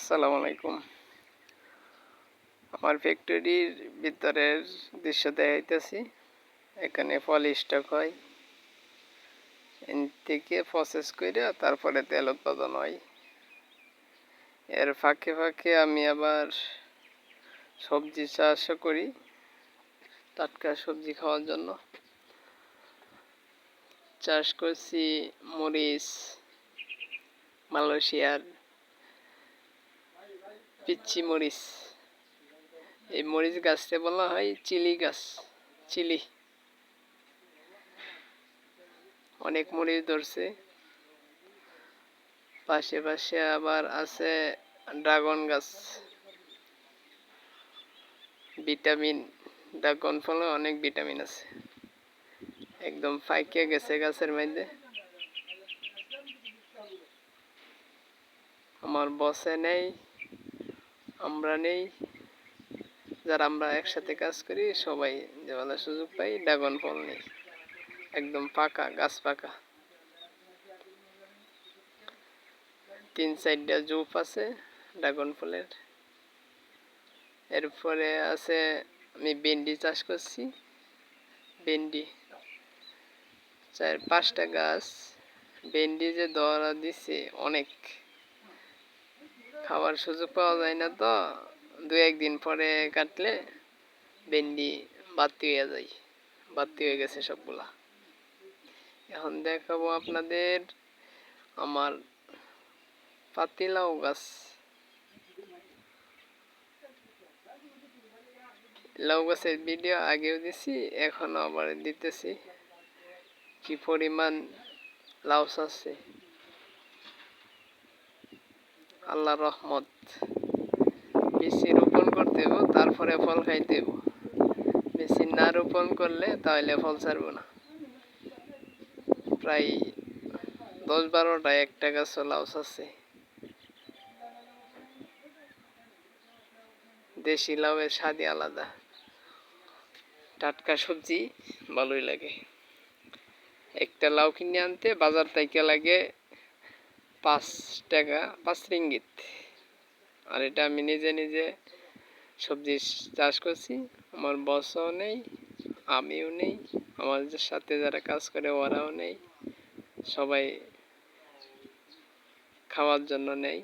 আসসালামু আলাইকুম। আমার ফ্যাক্টরির ভিতরের দৃশ্য দেখাইতেছি। এখানে ফল স্টক হয় থেকে প্রসেস করে তারপরে তেল উৎপাদন হয়। এর ফাঁকে ফাঁকে আমি আবার সবজি চাষও করি, টাটকা সবজি খাওয়ার জন্য। চাষ করছি মরিচ, মালয়েশিয়ার পিচ্ছি মরিচ। এই মরিচ গাছটা বলা হয় চিলি গাছ, চিলি। অনেক মরিচ ধরছে। পাশে পাশে আবার আছে ড্রাগন গাছ। ভিটামিন, ড্রাগন ফলে অনেক ভিটামিন আছে। একদম ফাইকে গেছে গাছের মধ্যে। আমার বসে নেই। আমরা নেই। যারা আমরা একসাথে কাজ করি, সবাই যেবেলা সুযোগ পাই, ড্রাগন ফল নেই। একদম পাকা, গাছ পাকা। তিন চারটা জুপ আছে ড্রাগন ফলের। এরপরে আছে, আমি ভেন্ডি চাষ করছি। ভেন্ডি, চার পাঁচটা গাছ। ভেন্ডি যে ধরা দিছে অনেক। খাওয়ার সুযোগ পাওয়া যায় না তো। দু একদিন পরে কাটলে ভেন্ডি বাতি হয়ে যায় বাতি হয়ে গেছে সবগুলা। এখন দেখাবো আপনাদের আমার পাতিলাও গাছ। লাউ গাছের ভিডিও আগেও দিছি এখনও আবার দিতেছি। কি পরিমাণ লাউ আছে আল্লাহ রহমত। বেশি রোপণ করতে হব তারপরে ফল খাইতে হব বেশি না রোপণ করলে তাহলে ফল ছাড়ব না। প্রায় দশ বারোটা একটা গাছ লাউস আছে। দেশি লাউয়ের স্বাদই আলাদা। টাটকা সবজি ভালোই লাগে। একটা লাউ কিনে আনতে বাজার থেকে লাগে পাঁচ টাকা, পাঁচ রিঙ্গিত। আর এটা আমি নিজে নিজে সবজি চাষ করছি। আমার বসও নেই, আমিও নেই, আমার সাথে যারা কাজ করে ওরাও নেই, সবাই খাওয়ার জন্য নেই।